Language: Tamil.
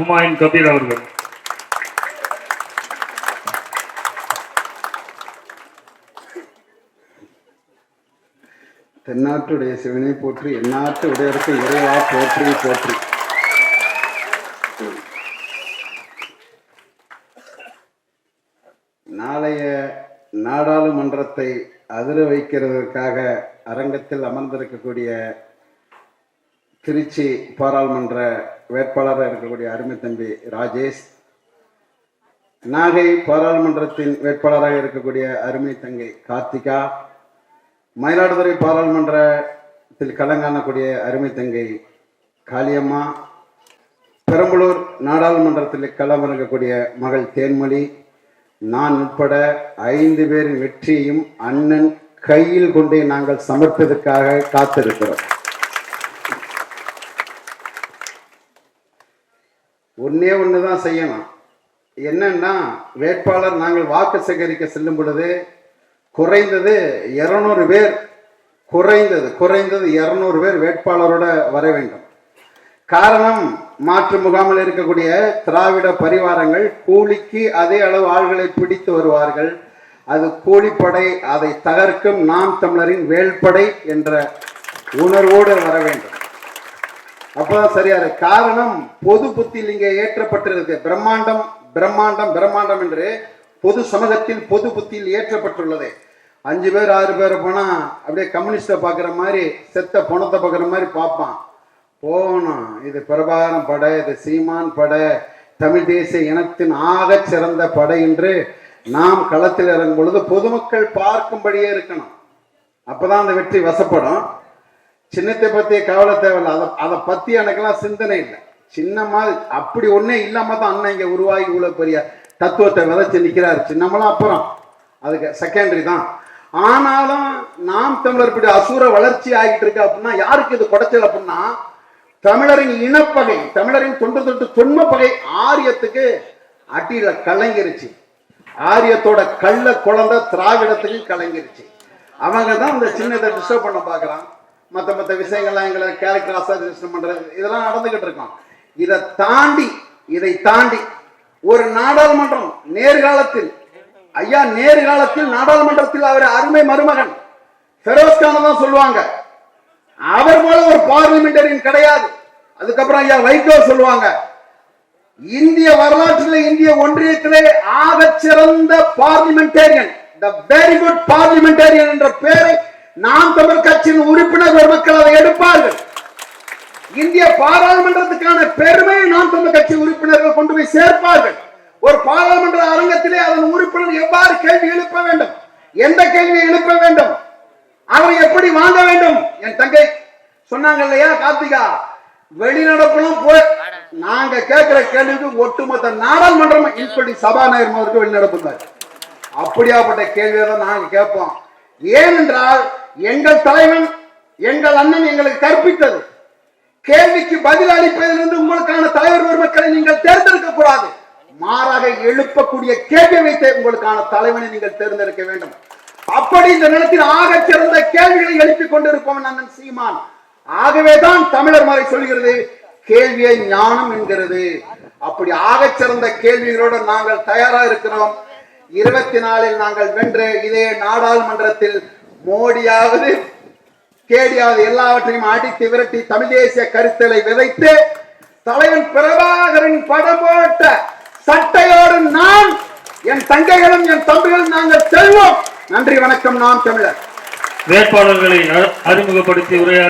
ஹுமாயின் கபீர் அவர்கள். தென்னாட்டுடைய சிவனை போற்றி எந்நாட்டு உடையருக்கு இறைவா போற்றி போற்றி. நாளைய நாடாளுமன்றத்தை அதிர வைக்கிறதற்காக அரங்கத்தில் அமர்ந்திருக்கக்கூடிய திருச்சி பாராளுமன்ற வேட்பாளராக இருக்கக்கூடிய அருமை தம்பி ராஜேஷ். நாகை பாராளுமன்றத்தின் வேட்பாளராக இருக்கக்கூடிய அருமை தங்கை கார்த்திகா. மயிலாடுதுறை பாராளுமன்றத்தில் களங்காணக்கூடிய அருமை தங்கை காளியம்மா. பெரம்பலூர் நாடாளுமன்றத்தில் களமிறங்கக்கூடிய மகள் தேன்மொழி. நான் உட்பட ஐந்து பேரின் வெற்றியையும் அண்ணன் கையில் கொண்டே நாங்கள் சமர்ப்பதற்காக காத்திருக்கிறோம். ஒன்றே ஒன்று தான் செய்யணும். என்னன்னா வேட்பாளர் நாங்கள் வாக்கு சேகரிக்க செல்லும் பொழுது குறைந்தது இரநூறு பேர் குறைந்தது குறைந்தது இரநூறு பேர் வேட்பாளரோட வர வேண்டும். காரணம் மாற்று முகாமில் இருக்கக்கூடிய திராவிட பரிவாரங்கள் கூலிக்கு அதே அளவு ஆள்களை பிடித்து வருவார்கள். அது கூலிப்படை அதை தகர்க்கும் நாம் தமிழரின் வேல்படை என்ற உணர்வோடு வர வேண்டும். அப்பதான் சரியா இருக்கு காரணம் பொது புத்தியில் இங்கே ஏற்றப்பட்டிருக்கு. பிரம்மாண்டம் பிரம்மாண்டம் பிரம்மாண்டம் என்று பொது சமூகத்தில் பொது புத்தியில் ஏற்றப்பட்டுள்ளது. அஞ்சு பேர் ஆறு பேர் போனா அப்படியே கம்யூனிஸ்ட பாக்குற மாதிரி செத்த பணத்தை பாக்குற மாதிரி பார்ப்பான் போகணும் இது பிரபாரம் படை இது சீமான் படை தமிழ் தேசிய இனத்தின் ஆக சிறந்த படை என்று நாம் களத்தில் இறங்கும் பொழுது பொதுமக்கள் பார்க்கும்படியே இருக்கணும். அப்பதான் அந்த வெற்றி வசப்படும். சின்னத்தை பற்றி கவலை தேவையில்லை. அதை அதை பத்தி எனக்கெல்லாம் சிந்தனை இல்லை. சின்னம்மா அப்படி ஒன்றே இல்லாம தான் அண்ணன் இங்க உருவாகி உள்ள பெரிய தத்துவத்தை விதைச்சு நிற்கிறாரு சின்னமெல்லாம் அப்புறம். அதுக்கு செகண்டரி தான். ஆனாலும் நாம் தமிழர் இப்படி அசுர வளர்ச்சி ஆகிட்டு இருக்கு அப்படின்னா யாருக்கு இது குடைச்சல் அப்படின்னா தமிழரின் இனப்பகை தமிழரின் தொன்று தொட்டு தொன்ம பகை ஆரியத்துக்கு அடியில கலங்கிருச்சு. ஆரியத்தோட கள்ள குழந்தை திராவிடத்துக்கு கலங்கிருச்சு. அவங்க தான் அந்த சின்னத்தை டிஸ்டர்ப் பண்ண பார்க்கறான் மற்ற மற்ற விஷயங்கள்லாம் எங்களை கேரக்டர் அசாசினேஷன் பண்றது இதெல்லாம் நடந்துகிட்டு இருக்கோம். இதை தாண்டி இதை தாண்டி ஒரு நாடாளுமன்றம் நேர்காலத்தில் ஐயா நேர்காலத்தில் நாடாளுமன்றத்தில் அவர் அருமை மருமகன் ஃபெரோஸ்கான தான் சொல்லுவாங்க. அவர் போல ஒரு பார்லிமெண்டரியன் கிடையாது. அதுக்கப்புறம் ஐயா வைகோ சொல்லுவாங்க. இந்திய வரலாற்றில் இந்திய ஒன்றியத்திலே ஆக சிறந்த parliamentarian the very good parliamentarian என்ற பெயரை நாம் தமிழ் கட்சியின் உறுப்பினர் மக்கள் அதை எடுப்பார்கள். இந்திய பாராளுமன்றத்துக்கான பெருமையை நாம் தமிழ் கட்சி உறுப்பினர்கள் கொண்டு போய் சேர்ப்பார்கள். ஒரு பாராளுமன்ற அரங்கத்திலே அதன் உறுப்பினர் எவ்வாறு கேள்வி எழுப்ப வேண்டும்? எந்த கேள்வியை எழுப்ப வேண்டும்? அவரை எப்படி வாங்க வேண்டும்? என் தங்கை சொன்னாங்க இல்லையா கார்த்திகா? வெளிநடப்பெல்லாம் போய் நாங்க கேட்கிற கேள்விக்கு ஒட்டுமொத்த நாடாளுமன்றம் இப்படி சபாநாயகர் அவருக்கு வெளிநடப்பு அப்படியாப்பட்ட கேள்வியை தான் நாங்க கேட்போம். ஏனென்றால் எங்கள் தலைவன் எங்கள் அண்ணன் எங்களுக்கு கற்பித்தது. கேள்விக்கு பதில் அளிப்பதிலிருந்து உங்களுக்கான தலைவர் பெருமக்களை நீங்கள் தேர்ந்தெடுக்க கூடாது. மாறாக எழுப்பக்கூடிய கேள்வி வைத்து உங்களுக்கான தலைவனை நீங்கள் தேர்ந்தெடுக்க வேண்டும். அப்படி இந்த நிலத்தில் ஆக சிறந்த கேள்விகளை எழுப்பிக் கொண்டிருப்பவன் அண்ணன் சீமான். ஆகவேதான் தமிழர் மறை சொல்கிறது கேள்வியை ஞானம் என்கிறது. அப்படி ஆக சிறந்த கேள்விகளோடு நாங்கள் தயாரா இருக்கிறோம். இருபத்தி நாலில் நாங்கள் வென்று இதே நாடாளுமன்றத்தில் மோடியாவது கேடியாவது எல்லாவற்றையும் அடித்து விரட்டி தமிழ் தேசிய கருத்தலை விதைத்து தலைவன் பிரபாகரின் படம் போட்ட சட்டையோடு நான் என் தங்கைகளும் என் தம்பிகளும் நாங்கள் செல்வோம். நன்றி வணக்கம் நாம் தமிழர். வேட்பாளர்களை அறிமுகப்படுத்தி உரையாற்ற